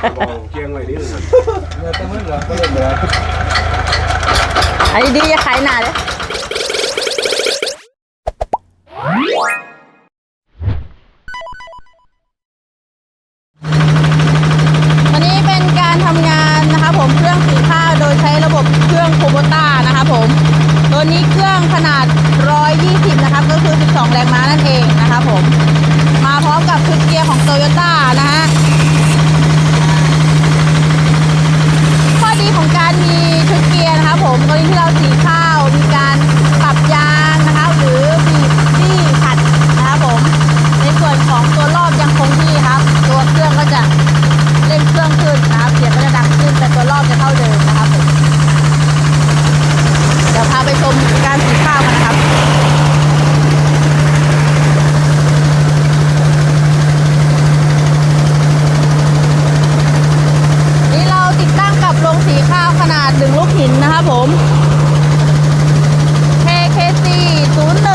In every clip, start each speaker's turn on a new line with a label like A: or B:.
A: ไว้
B: ดิ
C: ไอ้ดีจะขายหนาเลย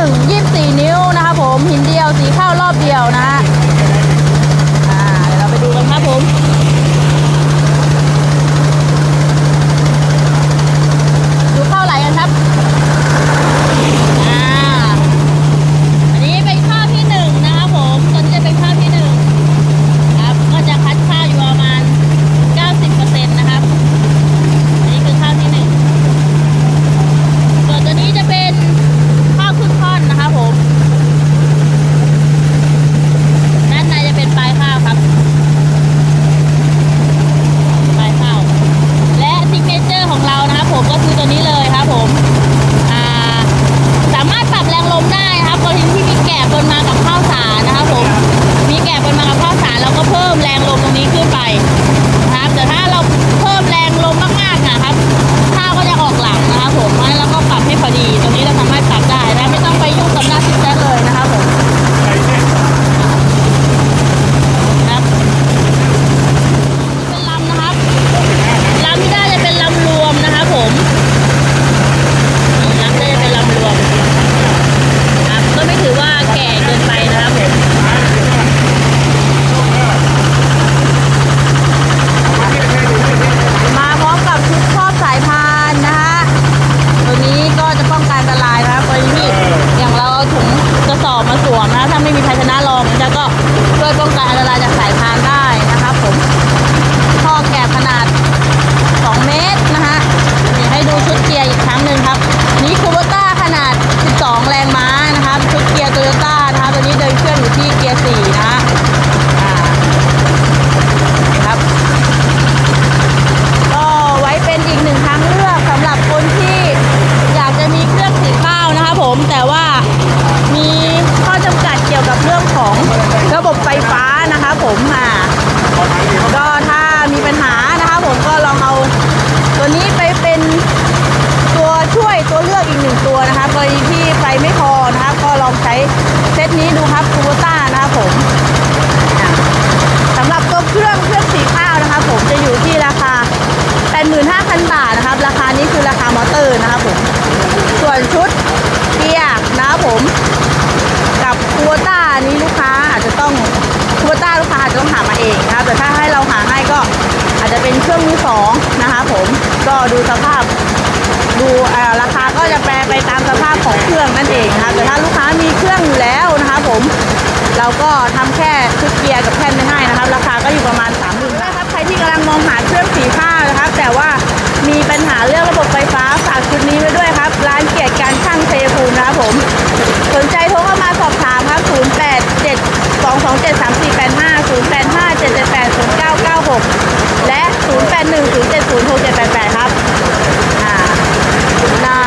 C: 21 24 นิ้วนะครับผมหินเดียวสีข้าวรอบเดียวนะฮะเดี๋ยวเราไปดูกันครับผมามมอเตอร์นะครับผม ส่วนชุดเกียร์นะครับผม กับคัวต้านี้ลูกค้าอาจจะต้องคัวต้าลูกค้าอาจจะต้องหามาเองนะครับแต่ถ้าให้เราหาให้ก็อาจจะเป็นเครื่องมือสองนะคะผมก็ดูสภาพ ดูราคาก็จะแปรไปตามสภาพของเครื่องนั่นเองนะคะแต่ถ้าลูกค้ามีเครื่องอยู่แล้วนะคะผม เราก็ทำแค่ชุดเกียร์กับแผ่นไม่ให้นะครับ ราคาก็อยู่ประมาณสามหมื่นถ้บใครที่กำลังมองหาเครื่องสีข้าว 2 7 3 4 8 5 0 8 5 7 7 8 0 9 9 6 และ 0 8 1 0 7 0 6 7 8 8 ครับอ่า